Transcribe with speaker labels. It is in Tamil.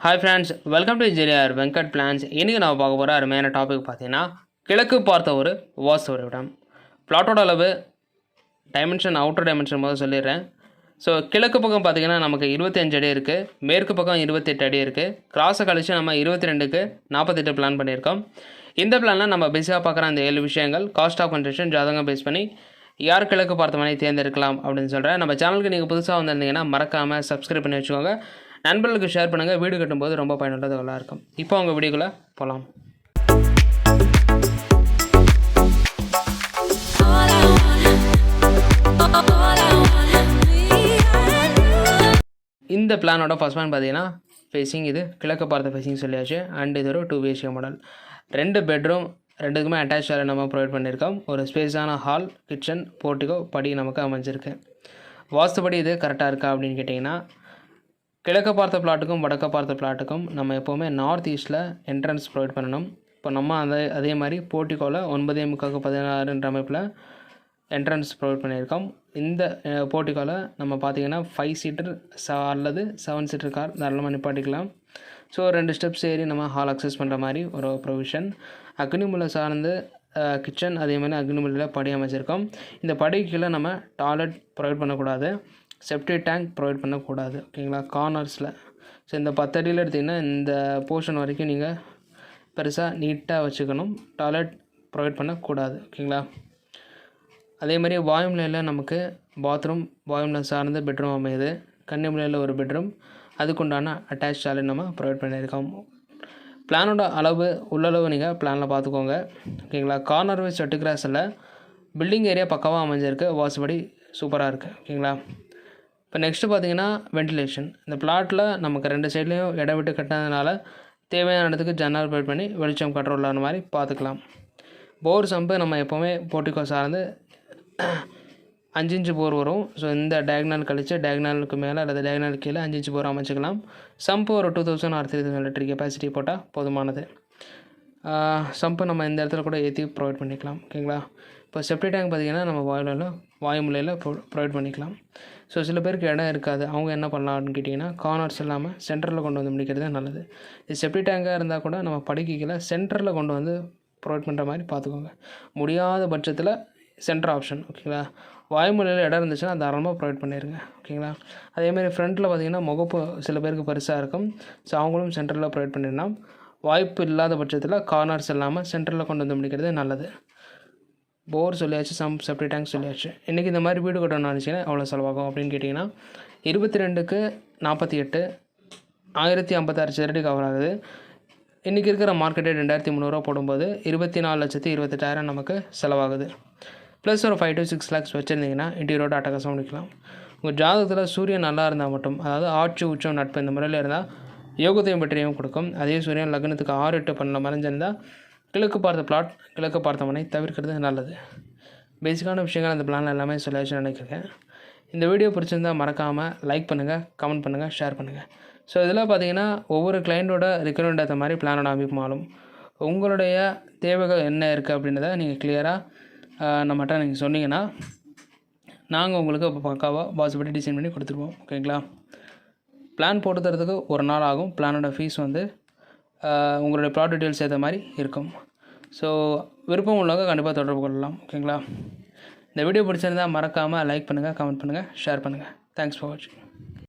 Speaker 1: Hi friends welcome to Jeriyar Venkat plans இன்றைக்கி நான் பார்க்க போகிற அருமையான டாபிக் பார்த்தீங்கன்னா கிழக்கு பார்த்த ஒரு வாஸ்து ஒரு இடம் பிளாட்டோட அளவு டைமென்ஷன் அவுட்டர் டைமென்ஷன் முதல் சொல்லிடுறேன். ஸோ கிழக்கு பக்கம் பார்த்தீங்கன்னா நமக்கு இருபத்தஞ்சு அடி இருக்குது மேற்கு பக்கம் இருபத்தெட்டு அடி இருக்குது கிராஸை கழிச்சு நம்ம இருபத்தி ரெண்டுக்கு நாற்பத்தெட்டு பிளான் பண்ணியிருக்கோம். இந்த பிளானில் நம்ம பேசிக்காக பார்க்குற அந்த ஏழு விஷயங்கள் காஸ்ட் ஆஃப் கன்ஸ்ட்ரக்ஷன் ஜாதகம் பேஸ் பண்ணி யார் கிழக்கு பார்த்த மனை தேர்ந்தெடுக்கலாம் அப்படின்னு சொல்கிறேன் நம்ம சேனலுக்கு நீங்கள் புதுசாக வந்திருந்தீங்கன்னா மறக்காமல் சப்ஸ்கிரைப் பண்ணி வச்சுக்கோங்க. நண்பர்களுக்கு ஷேர் பண்ணுங்கள் வீடு கட்டும்போது ரொம்ப பயனுள்ளதாக இருக்கும். இப்போ அவங்க வீடியோக்குள்ளே போகலாம் இந்த பிளானோட ஃபஸ்ட் பிளான் பார்த்தீங்கன்னா ஃபேஸிங் இது கிழக்கு பார்த்த ஃபேஸிங் சொல்லியாச்சு. அண்ட் இது ஒரு டூ பிஹெச்கே மாடல் ரெண்டு பெட்ரூம் ரெண்டுக்குமே அட்டாச் நம்ம ப்ரொவைட் பண்ணியிருக்கோம். ஒரு ஸ்பேஸான ஹால் கிச்சன் போர்ட்டிகோ படி நமக்கு அமைஞ்சிருக்கு. வாஸ்துபடி இது கரெக்டாக இருக்கா அப்படின்னு கேட்டிங்கன்னா கிழக்க பார்த்த பிளாட்டுக்கும் வடக்க பார்த்த பிளாட்டுக்கும் நம்ம எப்போவுமே நார்த் ஈஸ்ட்டில் என்ட்ரன்ஸ் ப்ரொவைட் பண்ணணும். இப்போ நம்ம அதே அதே மாதிரி போர்ட்டிகோவில் ஒன்பதே முக்காவுக்கு பதினாறுன்ற அமைப்பில் என்ட்ரன்ஸ் ப்ரொவைட் பண்ணியிருக்கோம். இந்த போர்ட்டிகோவில் நம்ம பார்த்தீங்கன்னா ஃபைவ் சீட்டர் ச அல்லது செவன் சீட்டர் கார் தாராளமாக நிப்பாட்டிக்கலாம். ஸோ ரெண்டு ஸ்டெப்ஸ் ஏறி நம்ம ஹால் அக்சஸ் பண்ணுற மாதிரி ஒரு ப்ரொவிஷன் அக்னிமுலை சார்ந்து கிச்சன் அதே மாதிரி அக்னிமுலையில் படி அமைச்சிருக்கோம். இந்த படிக்கு கீழே நம்ம டாய்லெட் ப்ரொவைட் பண்ணக்கூடாது. செப்டி டேங்க் ப்ரொவைட் பண்ணக்கூடாது ஓகேங்களா? கார்னர்ஸில் ஸோ இந்த பத்தடியில் எடுத்திங்கன்னா இந்த போர்ஷன் வரைக்கும் நீங்கள் பெருசாக நீட்டாக வச்சுக்கணும். டாய்லெட் ப்ரொவைட் பண்ணக்கூடாது ஓகேங்களா? அதே மாதிரி வாயுமலையில் நமக்கு பாத்ரூம் வாயுமலை சார்ந்த பெட்ரூம் அமையுது. கன்னிமலையில் ஒரு பெட்ரூம் அதுக்குண்டான அட்டாச் டாய்லெட் நம்ம ப்ரொவைட் பண்ணியிருக்கோம். பிளானோட அளவு உள்ளளவு நீங்கள் பிளானில் பார்த்துக்கோங்க ஓகேங்களா? கார்னர் வைஸ் வெட்டு கிராஸில் பில்டிங் ஏரியா பக்காவாக அமைஞ்சிருக்கு. வாசுபடி சூப்பராக இருக்குது ஓகேங்களா? இப்போ நெக்ஸ்ட்டு பார்த்தீங்கன்னா வென்டிலேஷன் இந்த பிளாட்டில் நமக்கு ரெண்டு சைட்லேயும் இடம் விட்டு கட்டினதுனால தேவையான இடத்துக்கு ஜன்னல் ப்ரொவைட் பண்ணி வெளிச்சம் கண்ட்ரோலான மாதிரி பார்த்துக்கலாம். போர் சம்பு நம்ம எப்போவுமே போர்ட்டிகோ சார்ந்து அஞ்சு இன்ச்சு போர் வரும். ஸோ இந்த டயக்னல் கழித்து டயக்னலுக்கு மேலே அல்லது டயக்னல் கீழே அஞ்சு இன்ச்சு போர் அமைச்சிக்கலாம். சம்பு ஒரு two thousand or three thousand litre capacity போட்டால் போதுமானது. சம்பு நம்ம இந்த இடத்துல கூட ஏற்றி ப்ரொவைட் பண்ணிக்கலாம். ஓகேங்களா? இப்போ செப்டி டேங்க் பார்த்திங்கன்னா நம்ம வாயுல வாயுமலையில் ப்ரொவைட் பண்ணிக்கலாம். ஸோ சில பேருக்கு இடம் இருக்காது. அவங்க என்ன பண்ணலாம்னு கேட்டிங்கன்னா கார்னர்ஸ் இல்லாமல் சென்டரில் கொண்டு வந்து முடிக்கிறது நல்லது. இது செப்டி டேங்காக இருந்தால் கூட நம்ம படுக்கைகளை சென்டரில் கொண்டு வந்து ப்ரொவைட் பண்ணுற மாதிரி பார்த்துக்கோங்க. முடியாத பட்சத்தில் சென்டர் ஆப்ஷன் ஓகேங்களா வாய்மொழியில் இடம் இருந்துச்சுன்னா தாராளமாக ப்ரொவைட் பண்ணிடுங்க ஓகேங்களா அதேமாதிரி ஃப்ரண்ட்டில் பார்த்தீங்கன்னா முகப்பு சில பேருக்கு பெருசாக இருக்கும். ஸோ அவங்களும் சென்டரில் ப்ரொவைட் பண்ணிடலாம். வாய்ப்பு இல்லாத பட்சத்தில் கார்னர்ஸ் இல்லாமல் சென்டரில் கொண்டு வந்து முடிக்கிறது நல்லது. போர் சொல்லியாச்சு சம் செப்டி டேங்க் சொல்லியாச்சு. இன்றைக்கி இந்த மாதிரி வீடு கட்டணும்னு நினச்சிங்கன்னா எவ்வளோ செலவாகும் அப்படின்னு கேட்டிங்கன்னா இருபத்தி ரெண்டுக்கு நாற்பத்தி எட்டு ஆயிரத்தி ஐம்பத்தாறு சதுரடி கவர் ஆகுது. இன்றைக்கி இருக்கிற மார்க்கெட்டே ரெண்டாயிரத்தி முந்நூறுரூவா போடும்போது இருபத்தி நாலு லட்சத்தி இருபத்தெட்டாயிரம் நமக்கு செலவாகுது. ப்ளஸ் ஒரு ஃபைவ் டு சிக்ஸ் லேக்ஸ் வச்சுருந்தீங்கன்னா இன்டீரியரோட அட்டகாசம் முடிக்கலாம் உங்கள் ஜாதகத்தில் சூரியன் நல்லா இருந்தால் மட்டும் அதாவது ஆட்சி உச்சம் நட்பு இந்த முறையில் இருந்தால் யோகத்தையும் பற்றியும் கொடுக்கும். அதே சூரியன் லக்னத்துக்கு ஆறு எட்டு பண்ணல மறைஞ்சிருந்தால் கிழக்கு பார்த்த பிளாட் கிழக்கு பார்த்தவனை தவிர்க்கிறது நல்லது. பேசிக்கான விஷயங்கள் அந்த பிளானில் எல்லாமே சொல்லியாச்சு நினைக்கிறேன். இந்த வீடியோ பிடிச்சிருந்தால் மறக்காமல் லைக் பண்ணுங்கள் கமெண்ட் பண்ணுங்கள் ஷேர் பண்ணுங்கள் ஸோ இதில் பார்த்தீங்கன்னா ஒவ்வொரு கிளைண்ட்டோட ரெக்குவயர்மெண்ட் ஏற்ற மாதிரி பிளானோட அமைப்புமாலும் உங்களுடைய தேவைகள் என்ன இருக்குது அப்படின்றத நீங்கள் கிளியராக நம்மகிட்ட நீங்கள் சொன்னீங்கன்னா நாங்கள் உங்களுக்கு இப்போ பக்காவாக பாசிபிலிட்டி டிசைன் பண்ணி கொடுத்துருவோம். ஓகேங்களா பிளான் போட்டு தரதுக்கு ஒரு நாள் ஆகும். பிளானோட ஃபீஸ் வந்து உங்களுடைய ப்ராடக்ட் டீட்டெயில்ஸ் ஏற்ற மாதிரி இருக்கும். ஸோ விருப்பம் உள்ளவங்க கண்டிப்பாக தொடர்பு கொள்ளலாம். ஓகேங்களா இந்த வீடியோ பிடிச்சிருந்தால் மறக்காமல் லைக் பண்ணுங்கள் கமெண்ட் பண்ணுங்கள் ஷேர் பண்ணுங்கள் தேங்க்ஸ் ஃபார் வாட்சிங்